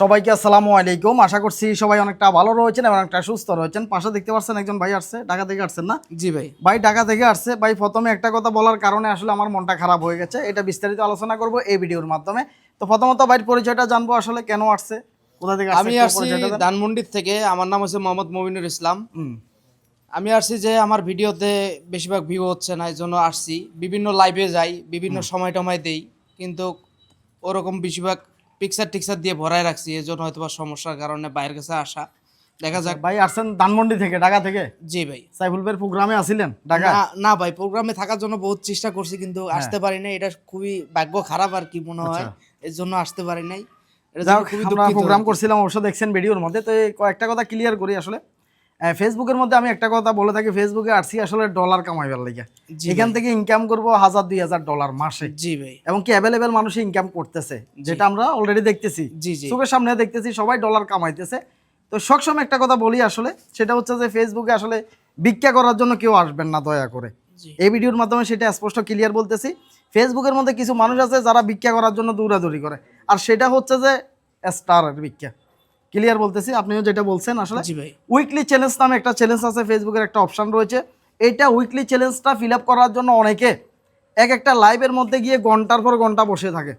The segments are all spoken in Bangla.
সবাইকে আসসালামু আলাইকুম। আশা করছি সবাই অনেকটা ভালো রয়েছেন এবং অনেকটা সুস্থ রয়েছেন। পাশে দেখতে পাচ্ছেন একজন ভাই আসছে ঢাকা থেকে আসছেন না? জি ভাই। ভাই ঢাকা থেকে আসছে। ভাই প্রথমে একটা কথা বলার কারণে আসলে আমার মনটা খারাপ হয়ে গেছে। এটা বিস্তারিত আলোচনা করব এই ভিডিওর মাধ্যমে। তো প্রথমত ভাইয়ের পরিচয়টা জানব আসলে কেন আসছে? কোথা থেকে আমি আসছি ধানমন্ডির থেকে। আমার নাম হচ্ছে মোহাম্মদ মমিনুর ইসলাম। আমি আসছি যে আমার ভিডিওতে বেশিরভাগ ভিউ হচ্ছে না এই জন্য আসছি। বিভিন্ন লাইভে যাই বিভিন্ন সময় টময় দেই। কিন্তু ওরকম বেশিরভাগ পিকচার টিকচার দিয়ে ভরাই রাখছি এই জন্য হয়তো সমস্যার কারণে বাইরের কাছে আসা। দেখা যাক। ভাই আসছেন ধানমন্ডি থেকে ঢাকা থেকে? জি ভাই। সাইফুল ভাইয়ের প্রোগ্রামে আসিলেন ঢাকা না ভাই প্রোগ্রামে থাকার জন্য বহুত চেষ্টা করছি কিন্তু হ্যাঁ। আসতে পারি নাই। এটা খুবই ভাগ্য খারাপ আর কি মনে হয়। এর জন্য আসতে পারি নাই। আমরা প্রোগ্রাম করছিলাম অবশ্য দেখছেন ভিডিওর মধ্যে। তো কয়েকটা কথা ক্লিয়ার করি আসলে। ফেসবুকের মধ্যে আমি একটা কথা বলে থাকি ফেসবুকে আসছি আসলে ডলার কামাইবার লাগে। এখান থেকে ইনকাম করব হাজার দুই হাজার ডলার মাসে। জি ভাই। এবং কি অ্যাভেলেবেল মানুষ ইনকাম করতেছে যেটা আমরা অলরেডি দেখতেছি। জি জি। চোখের সামনে দেখতেছি সবাই ডলার কামাইতেছে। তো সবসময় একটা কথা বলি আসলে সেটা হচ্ছে যে ফেসবুকে আসলে ভিক্ষা করার জন্য কেউ আসবেন না দয়া করে। এই ভিডিওর মাধ্যমে সেটা স্পষ্ট ক্লিয়ার বলতেছি। ফেসবুকের মধ্যে কিছু মানুষ আছে যারা ভিক্ষা করার জন্য দৌড়াদৌড়ি করে। আর সেটা হচ্ছে যে স্টারের ভিক্ষা। ক্লিয়ার বলতেছি আপনিও যেটা বলছেন আসলে। উইকলি চ্যালেঞ্জ নামে একটা চ্যালেঞ্জ আছে ফেসবুকের একটা অপশন রয়েছে। এইটা উইকলি চ্যালেঞ্জটা ফিল আপ করার জন্য অনেকে এক একটা লাইভের মধ্যে গিয়ে ঘণ্টার পর ঘণ্টা বসে থাকে।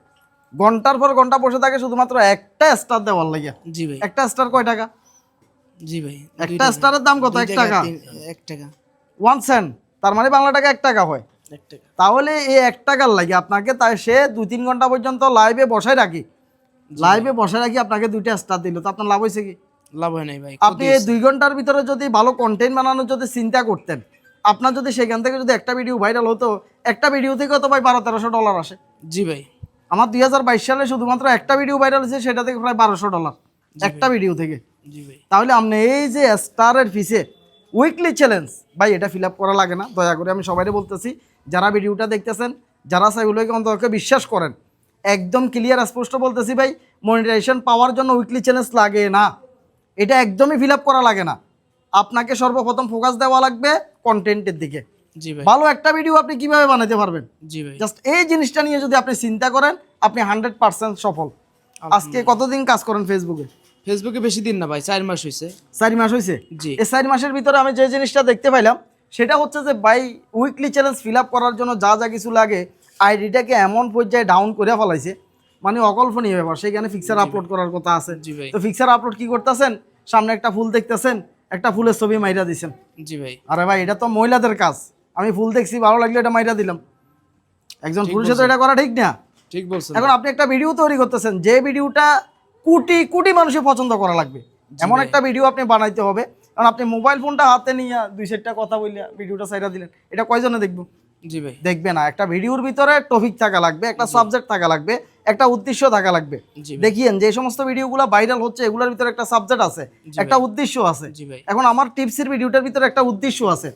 ঘণ্টার পর ঘণ্টা বসে থাকে শুধুমাত্র একটা স্টার দেওয়ার লাগে। জি ভাই। একটা স্টার কয় টাকা? জি ভাই একটা স্টারের দাম কত? এক টাকা এক টাকা। ওয়ান সেন্ট তার মানে বাংলা টাকা এক টাকা হয়। তাহলে এই এক টাকার লাগে আপনাকে তাই সে দুই তিন ঘণ্টা পর্যন্ত লাইভে বসায় রাখি। লাইভে বসায় রাখি আপনাকে দুইটা স্টার দিল। তো আপনার লাভ হয়েছে কি? লাভ হয় নাই ভাই আপনি এই দুই ঘণ্টার ভিতরে যদি ভালো কন্টেন্ট বানানোর যদি চিন্তা করতেন আপনার যদি সেখান থেকে যদি একটা ভিডিও ভাইরাল হতো একটা ভিডিও থেকে তো ভাই বারো তেরোশো ডলার আসে। জি ভাই। আমার দুই হাজার বাইশ সালে শুধুমাত্র একটা ভিডিও ভাইরাল হয়েছে সেটা থেকে প্রায় বারোশো ডলার একটা ভিডিও থেকে। জি ভাই। তাহলে আপনি এই যে স্টারের ফিসে উইকলি চ্যালেঞ্জ ভাই এটা ফিল আপ করা লাগে না। দয়া করে আমি সবাইকে বলতেছি যারা ভিডিওটা দেখতেছেন যারা সাইগুলোকে অন্ততকে বিশ্বাস করেন একদম ক্লিয়ার স্পষ্ট বলতেছি ভাই মনিটাইজেশন পাওয়ার জন্য উইকলি চ্যালেঞ্জ লাগে না। এটা একদমই ফিল আপ করা লাগে না। আপনাকে সর্বপ্রথম ফোকাস দেওয়া লাগবে কন্টেন্টের দিকে। ভালো একটা ভিডিও আপনি কীভাবে বানাতে পারবেন? জাস্ট এই জিনিসটা নিয়ে যদি আপনি চিন্তা করেন আপনি হান্ড্রেড পার্সেন্ট সফল। আজকে কতদিন কাজ করেন ফেসবুকে ফেসবুকে বেশি দিন না ভাই চার মাস হয়েছে চার মাস হয়েছে জি। এই চারি মাসের ভিতরে আমি যে জিনিসটা দেখতে পাইলাম সেটা হচ্ছে যে by weekly challenge fill up করার জন্য যা যা কিছু লাগে আইডিটাকে এমন পর্যায়ে ডাউন করে ফেলাইছে? মানে অকল্পনীয় ব্যাপার সেখানে ফিক্সার আপলোড করার কথা আছে। তো ফিক্সার আপলোড কি করতেছেন? সামনে একটা ফুল দেখতেছেন একটা ফুলের ছবি মাইরা দিছেন। জি ভাই। আরে ভাই এটা তো মহিলাদের কাজ। আমি ফুল দেখছি ভালো লাগলে এটা মাইরা দিলাম। একজন পুরুষে তো এটা করা ঠিক না? ঠিক বলছেন। এখন আপনি একটা ভিডিও তৈরি করতেছেন যে ভিডিওটা কোটি কোটি মানুষের পছন্দ করা লাগবে। এমন একটা ভিডিও আপনি বানাইতে হবে। কারণ আপনি মোবাইল ফোনটা হাতে নিয়ে দুই চারটা কথা বললে ভিডিওটা সাইডা দিলেন। এটা কয়জনে দেখব? দেখবে না একটা ভিডিওর ভিতরে টপিক থাকা লাগবে একটা সাবজেক্ট থাকা লাগবে একটা উদ্দেশ্য থাকা লাগবে। দেখিয়েন যে সমস্ত ভিডিওগুলো ভাইরাল হচ্ছে এগুলোর ভিতরে একটা সাবজেক্ট আছে একটা উদ্দেশ্য আছে। এখন আমার টিপসের ভিডিওটার ভিতরে একটা উদ্দেশ্য আছে।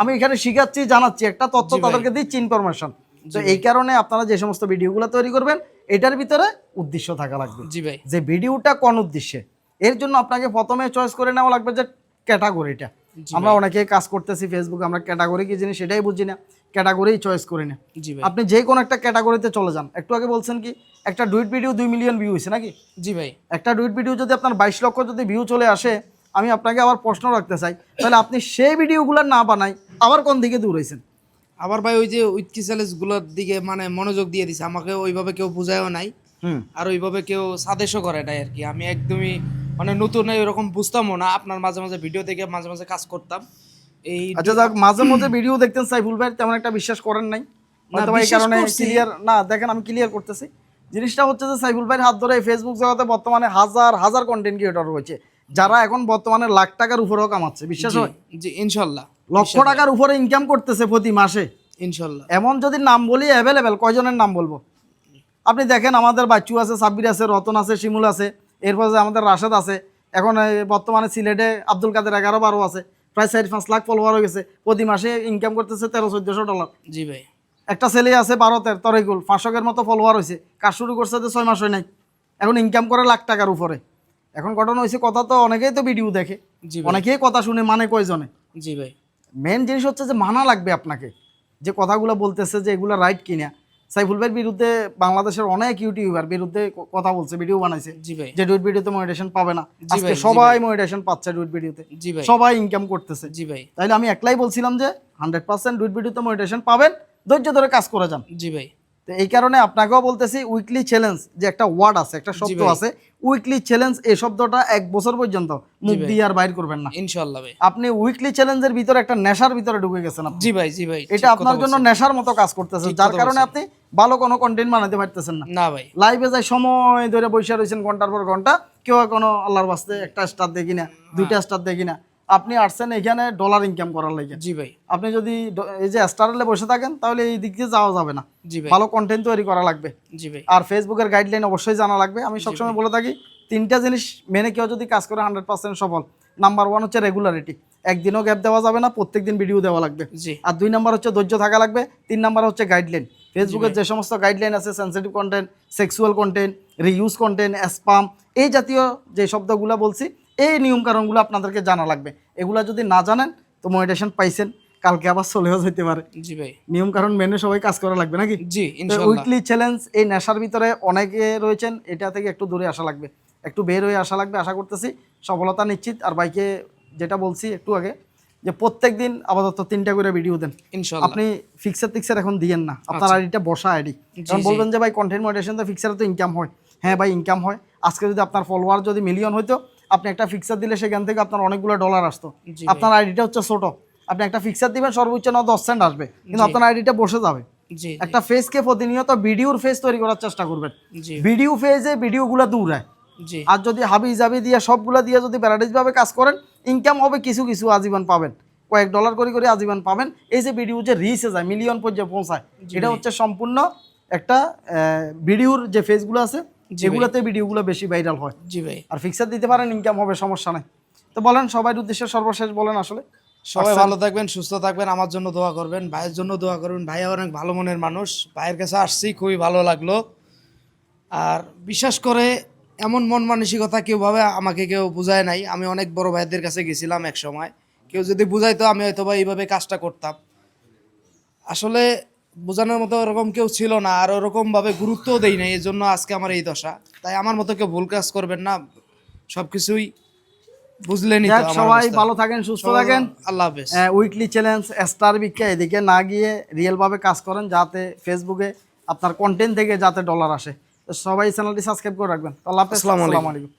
আমি এখানে শিখাচ্ছি জানাচ্ছি একটা তথ্য তাদেরকে দিচ্ছি ইনফরমেশন তো এই কারণে আপনারা যে সমস্ত ভিডিওগুলো তৈরি করবেন এটার ভিতরে উদ্দেশ্য থাকা লাগবে। জি ভাই। যে ভিডিওটা কোন উদ্দেশ্যে? এর জন্য আপনাকে প্রথমে চয়েস করে নেওয়া লাগবে যে ক্যাটাগরিটা আমরা অনেকে কাজ করতেছি ফেসবুকে আমরা ক্যাটাগরি কি জিনিস সেটাই বুঝি না। ক্যাটাগরি চয়েস করি না। জি ভাই। আপনি যে কোনো একটা ক্যাটাগরিতে চলে যান। একটু আগে বলছেন কি একটা ডুইট ভিডিও দুই মিলিয়ন ভিউ হয়েছে নাকি? জি ভাই। একটা ডুইট ভিডিও যদি আপনার বাইশ লক্ষ যদি ভিউ চলে আসে আমি আপনাকে আবার প্রশ্ন রাখতে চাই তাহলে আপনি সেই ভিডিওগুলো না বানাই আবার কোন দিকে দূর হয়েছেন আবার ভাই ওই যে উইটকি চ্যালেঞ্জগুলোর দিকে মানে মনোযোগ দিয়ে দিছে আমাকে ওইভাবে কেউ বুঝায়ও নাই। হুম। আর ওইভাবে কেউ সাদেশও করে নাই আর কি। আমি একদমই মানে নতুন এরকম বুঝতামও না আপনার মাঝে মাঝে ভিডিও দেখে মাঝে মাঝে কাজ করতাম। এই আচ্ছা যাক মাঝে মধ্যে ভিডিও দেখতেন সাইফুল ভাই তেমন একটা বিশ্বাস করেন নাই। হয়তো এই কারণে ক্লিয়ার না দেখেন আমি ক্লিয়ার করতেছি। জিনিসটা হচ্ছে যে সাইফুল ভাইয়ের হাত ধরে ফেসবুক জগতে বর্তমানে হাজার হাজার কন্টেন্ট ক্রিয়েটর রয়েছে। যারা এখন বর্তমানে লাখ টাকার উপরেও কামাচ্ছে বিশ্বাস হয়? জি, জি ইনশাল্লাহ লক্ষ টাকার উপরে ইনকাম করতেছে প্রতি মাসে। ইনশাল্লাহ। এমন যদি নাম বলি অ্যাভেলেবেল কয়জনের নাম বলব? আপনি দেখেন আমাদের বাচ্চু আছে সাব্বির আছে রতন আছে শিমুল আছে এরপর আমাদের রাশেদ আছে এখন বর্তমানে সিলেটে আব্দুল কাদের এগারো বারো আছে। প্রায় চার পাঁচ লাখ ফলোয়ার হয়ে গেছে। প্রতি মাসে ইনকাম করতেছে তেরো চোদ্দশো ডলার জি ভাই। একটা ছেলে আছে ভারতের তরেগুল পাঁচশোকের মতো ফলোয়ার হয়েছে। কাজ শুরু করছে তো ছয় মাস হয় নাই। এখন ইনকাম করে লাখ টাকার উপরে। এখন ঘটনা হয়েছে কথা তো অনেকেই তো ভিডিও দেখে। অনেকেই কথা শুনে মানে কয়জনে। জি ভাই। মেন জিনিস হচ্ছে যে মানা লাগবে আপনাকে। যে কথাগুলো বলতেছে যে এগুলো রাইট কিনা। সাইফুল ভাইয়ের বিরুদ্ধে বাংলাদেশের অনেক ইউটিউবার বিরুদ্ধে কথা বলছে ভিডিও বানাইছে। যে ডুইট ভিডিওতে মনিটেশন পাবে না। জি আজকে সবাই মনিটেশন পাচ্ছে ডুইট ভিডিওতে জি ভাই। সবাই ইনকাম করতেছে। জি ভাই। তাইলে আমি একলাই বলছিলাম যে হান্ড্রেড পার্সেন্ট ডুইট ভিডিওতে মনিটেশন পাবেন ধৈর্য ধরে কাজ করে যান। জি ভাই। তো এই কারণে আপনাকেও বলতেছি উইকলি চ্যালেঞ্জ যে একটা ওয়ার্ড আছে একটা শব্দ আছে উইকলি চ্যালেঞ্জ এই শব্দটা এক বছর পর্যন্ত মুখ দিয়ে আর বাইর করবেন না। ইনশাল্লাহ ভাই। আপনি উইকলি চ্যালেঞ্জের ভিতরে একটা নেশার ভিতরে ঢুকে গেছেন আপনি। জি ভাই জি ভাই এটা আপনার জন্য নেশার মতো কাজ করতেছে যার কারণে আপনি ভালো কোনো কন্টেন্ট বানাতে পারতেছেন না। না ভাই। লাইভে যাই সময় ধরে বসে রয়েছেন ঘণ্টার পর ঘণ্টা কেউ কোনো আল্লাহর বাস্তে একটা স্টার দেখি না দুইটা স্টার দেখি না আপনি আসছেন এখানে ডলার ইনকাম করার লাগে। জি ভাই। আপনি যদি এই যে স্টারলে বসে থাকেন তাহলে এই দিক দিয়ে যাওয়া যাবে না। জি ভাই। ভালো কন্টেন্ট তৈরি করা লাগবে। জি ভাই। আর ফেসবুকের গাইডলাইন অবশ্যই জানা লাগবে। আমি সবসময় বলে থাকি তিনটা জিনিস মেনে কেউ যদি কাজ করে হান্ড্রেড পার্সেন্ট সফল নাম্বার ওয়ান হচ্ছে রেগুলারিটি একদিনও গ্যাপ দেওয়া যাবে না প্রত্যেক দিন ভিডিও দেওয়া লাগবে। জি। আর দুই নাম্বার হচ্ছে ধৈর্য থাকা লাগবে তিন নাম্বার হচ্ছে গাইডলাইন ফেসবুকের যে সমস্ত গাইডলাইন আছে sensitive content sexual content reuse content spam এই জাতীয় যে শব্দগুলো বলছি এই নিয়মকানুনগুলো আপনাদেরকে জানা লাগবে। এগুলা যদি না জানেন তো মনিটেশন পাইছেন কালকে আবার চলেও যেতে পারে। জি ভাই। নিয়মকানুন মেনে সবাই কাজ করা লাগবে নাকি? জি উইকলি চ্যালেঞ্জ এই নেশার ভিতরে অনেকে রয়েছেন এটা থেকে একটু দূরে আসা লাগবে। একটু বের হয়ে আসা লাগবে আশা করতেছি সফলতা নিশ্চিত। আর বাইকে যেটা বলছি একটু আগে যে প্রত্যেক দিন আপাতত তিনটা করে ভিডিও দেন। আপনি ফিক্সার টিক্সার এখন দিয়েন না। আপনার আইডিটা বসা আইডি কারণ বলবেন যে ভাই কন্টেন্ট মডারেশন তো ফিক্সারে তো ইনকাম হয়। হ্যাঁ ভাই ইনকাম হয়। আজকে যদি আপনার ফলোয়ার যদি মিলিয়ন হইতো আপনি একটা ফিক্সার দিলে সেখান থেকে আপনার অনেকগুলো ডলার আসতো। আপনার আইডিটা হচ্ছে ছোট। আপনি একটা ফিক্সার দিবেন সর্বোচ্চ না দশ সেন্ট আসবে। কিন্তু আপনার আইডিটা বসে যাবে। একটা ফেসকে প্রতিনিয়ত ভিডিওর ফেস তৈরি করার চেষ্টা করবেন। ভিডিও ফেজে ভিডিওগুলো দৌড়ায় জি। আর যদি হাবি জাবি দিয়ে সবগুলা দিয়ে যদি প্যারাডাইজভাবে কাজ করেন ইনকাম হবে কিছু কিছু আজীবন পাবেন। কয়েক ডলার করে করে আজীবন পাবেন। এই যে ভিডিও যে রিচে যায় মিলিয়ন পর্যন্ত পৌঁছায় এটা হচ্ছে সম্পূর্ণ একটা ভিডিওর যে ফেসগুলো আছে যেগুলোতে ভিডিওগুলো বেশি ভাইরাল হয়। জি ভাই। আর ফিক্সার দিতে পারেন ইনকাম হবে সমস্যা নাই। তো বলেন সবার উদ্দেশ্যে সর্বশেষ বলেন আসলে। সবাই ভালো থাকবেন সুস্থ থাকবেন আমার জন্য দোয়া করবেন ভাইয়ের জন্য দোয়া করবেন। ভাই অনেক ভালো মনের মানুষ ভাইয়ের কাছে আসছি খুবই ভালো লাগল। আর বিশ্বাস করে এমন মন মানসিকতা কেউ ভাবে আমাকে কেউ বুঝায় নাই। আমি অনেক বড় ভাইদের কাছে গেছিলাম এক সময় কেউ যদি বুঝাইতো আমি হয়তো বা এইভাবে কাজটা করতাম। আসলে বোঝানোর মতো ওরকম কেউ ছিল না আর ওরকম ভাবে গুরুত্বও দেই নাই এই জন্য আজকে আমার এই দশা। তাই আমার মতো কেউ ভুল কাজ করবেন না তো যাক, আমার সবাই ভালো থাকেন সুস্থ থাকেন। আল্লাহ হাফেজ। উইকলি চ্যালেঞ্জ স্টার বিক্ষা এদিকে না গিয়ে রিয়েলভাবে কাজ করেন যাতে ফেসবুকে আপনার কন্টেন্ট থেকে যাতে ডলার আসে। তো সবাই চ্যানেলটি সাবস্ক্রাইব করে রাখবেন। আল্লাহ হাফেজ আসসালামু আলাইকুম।